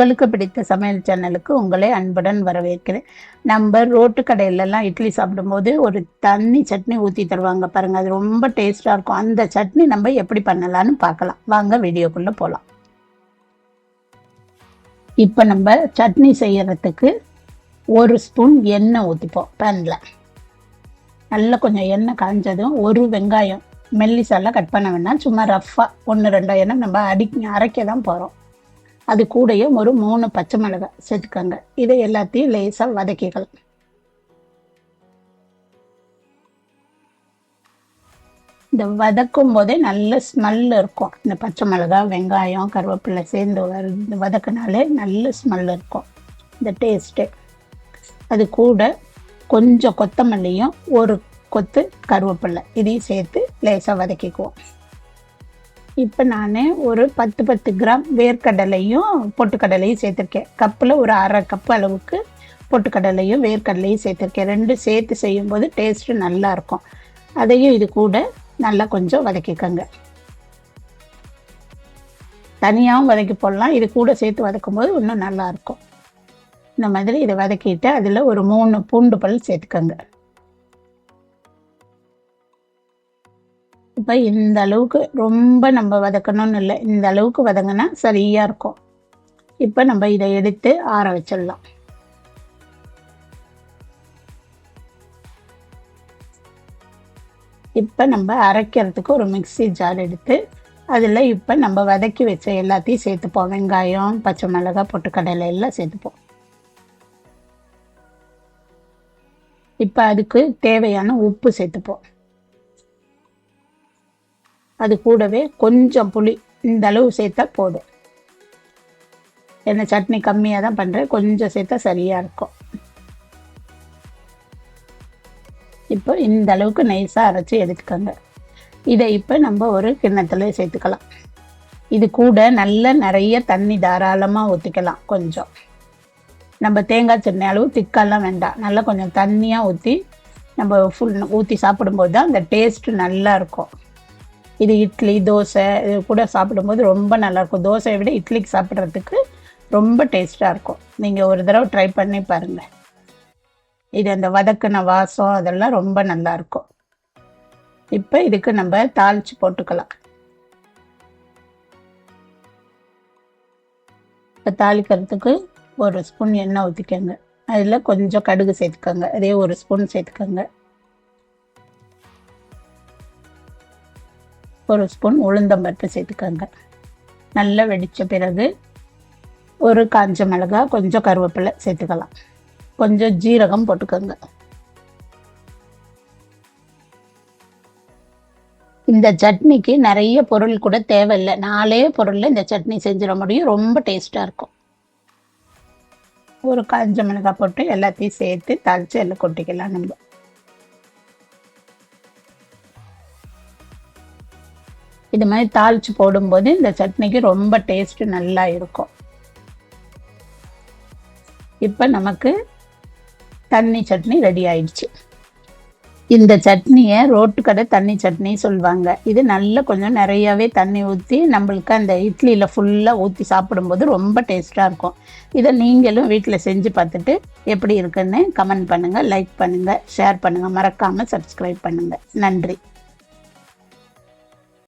உங்களுக்கு பிடித்த சமையல் சேனலுக்கு உங்களை அன்புடன் வரவேற்கிறேன். நம்ம ரோட்டு கடையிலலாம் இட்லி சாப்பிடும்போது ஒரு தண்ணி சட்னி ஊற்றி தருவாங்க பாருங்கள் அது ரொம்ப டேஸ்ட்டாக இருக்கும். அந்த சட்னி நம்ம எப்படி பண்ணலான்னு பார்க்கலாம். வாங்க வீடியோக்குள்ளே போகலாம் இப்போ நம்ம சட்னி செய்யறதுக்கு ஒரு ஸ்பூன் எண்ணெய் ஊற்றிப்போம் பேனில் நல்லா கொஞ்சம் எண்ணெய் காஞ்சதும் ஒரு வெங்காயம் மெல்லிசாலாம் கட் பண்ண வேண்டாம் சும்மா ரஃப்பாக ஒன்று ரெண்டாயிரம் எண்ணெய் நம்ம அடி அரைக்க தான் போகிறோம் அது கூடயும் ஒரு மூணு பச்சை மிளகாய் சேர்த்துக்கோங்க. இதை எல்லாத்தையும் லேசாக வதக்கிக்கலாம் இந்த வதக்கும் போதே நல்ல ஸ்மெல் இருக்கும். இந்த பச்சை மிளகாய் வெங்காயம் கருவேப்பிலை சேர்ந்து வரு வதக்கினாலே நல்ல ஸ்மெல் இருக்கும். இந்த டேஸ்ட்டு அது கூட கொஞ்சம் கொத்தமல்லியும் ஒரு கொத்து கருவேப்பிலை இதையும் சேர்த்து லேசாக வதக்கிக்குவோம். இப்போ நான் ஒரு பத்து பத்து கிராம் வேர்க்கடலையும் பொட்டுக்கடலையும் சேர்த்துருக்கேன். கப்பில் ஒரு அரை கப் அளவுக்கு பொட்டுக்கடலையும் வேர்க்கடலையும் சேர்த்துருக்கேன். ரெண்டு சேர்த்து செய்யும்போது டேஸ்ட்டு நல்லாயிருக்கும் அதையும் இது கூட நல்லா கொஞ்சம் வதக்கிக்கோங்க. தனியாகவும் வதக்கி போடலாம். இது கூட சேர்த்து வதக்கும் போது இன்னும் நல்லாயிருக்கும் இந்த மாதிரி இதை வதக்கிட்டு அதில் ஒரு மூணு பூண்டு பல் சேர்த்துக்கோங்க. இப்போ இந்த அளவுக்கு ரொம்ப நம்ம வதக்கணும்னு இல்லை. இந்த அளவுக்கு வதங்கினா சரியாக இருக்கும். இப்போ நம்ம இதை எடுத்து ஆற வச்சிடலாம். இப்போ நம்ம அரைக்கிறதுக்கு ஒரு மிக்ஸி ஜார் எடுத்து அதில் இப்போ நம்ம வதக்கி வச்ச எல்லாத்தையும் சேர்த்துப்போம். வெங்காயம் பச்சை மிளகாய் பொட்டுக்கடலை எல்லாம் சேர்த்துப்போம். இப்போ அதுக்கு தேவையான உப்பு சேர்த்துப்போம். அது கூடவே கொஞ்சம் புளி இந்த அளவு சேர்த்தா போதும். என்ன சட்னி கம்மியாக தான் பண்ணுறேன் கொஞ்சம் சேர்த்தா சரியாக இருக்கும். இப்போ இந்த அளவுக்கு நைஸாக அரைச்சி எடுத்துக்கோங்க. இதை இப்போ நம்ம ஒரு கிண்ணத்தில் சேர்த்துக்கலாம். இது கூட நல்ல நிறைய தண்ணி தாராளமாக ஊற்றிக்கலாம் கொஞ்சம். நம்ம தேங்காய் சட்னி அளவு திக்கெல்லாம் வேண்டாம். நல்லா கொஞ்சம் தண்ணியாக ஊற்றி நம்ம ஃபுல் ஊற்றி சாப்பிடும்போது தான் அந்த டேஸ்ட்டு நல்லா இருக்கும். இது இட்லி தோசை இது கூட சாப்பிடும்போது ரொம்ப நல்லாயிருக்கும். தோசையை விட இட்லிக்கு சாப்பிட்றதுக்கு ரொம்ப டேஸ்ட்டாக இருக்கும். நீங்கள் ஒரு தடவை ட்ரை பண்ணி பாருங்கள் இது அந்த வதக்குன வாசம் அதெல்லாம் ரொம்ப நல்லாயிருக்கும். இப்போ இதுக்கு நம்ம தாளித்து போட்டுக்கலாம். இப்போ தாளிக்கிறதுக்கு ஒரு ஸ்பூன் எண்ணெய் ஊற்றிக்கோங்க அதில் கொஞ்சம் கடுகு சேர்த்துக்கோங்க. அதே ஒரு ஸ்பூன் சேர்த்துக்கோங்க. ஒரு ஸ்பூன் உளுந்தம்பருப்பு சேர்த்துக்கோங்க. நல்லா வெடித்த பிறகு ஒரு காஞ்ச மிளகா கொஞ்சம் கருவேப்பிலை சேர்த்துக்கலாம். கொஞ்சம் ஜீரகம் போட்டுக்கோங்க. இந்த சட்னிக்கு நிறைய பொருள் கூட தேவையில்லை. நாலே பொருளில் இந்த சட்னி செஞ்சிட முடியும். ரொம்ப டேஸ்ட்டாக இருக்கும். ஒரு காஞ்ச மிளகாய் போட்டு எல்லாத்தையும் சேர்த்து தாளித்து எல்லாம் கொட்டிக்கலாம் நம்ம. இது மாதிரி தாளித்து போடும்போது இந்த சட்னிக்கு ரொம்ப டேஸ்ட் நல்லா இருக்கும். இப்போ நமக்கு தண்ணி சட்னி ரெடி ஆயிடுச்சு. இந்த சட்னியை ரோட்டு கடை தண்ணி சட்னி சொல்லுவாங்க இது நல்லா கொஞ்சம் நிறையாவே தண்ணி ஊற்றி நம்மளுக்கு அந்த இட்லியில் ஃபுல்லாக ஊற்றி சாப்பிடும்போது ரொம்ப டேஸ்ட்டாக இருக்கும். இதை நீங்களும் வீட்டில் செஞ்சு பார்த்துட்டு எப்படி இருக்குன்னு கமெண்ட் பண்ணுங்கள் லைக் பண்ணுங்கள் ஷேர் பண்ணுங்கள் மறக்காமல் சப்ஸ்கிரைப் பண்ணுங்கள் நன்றி.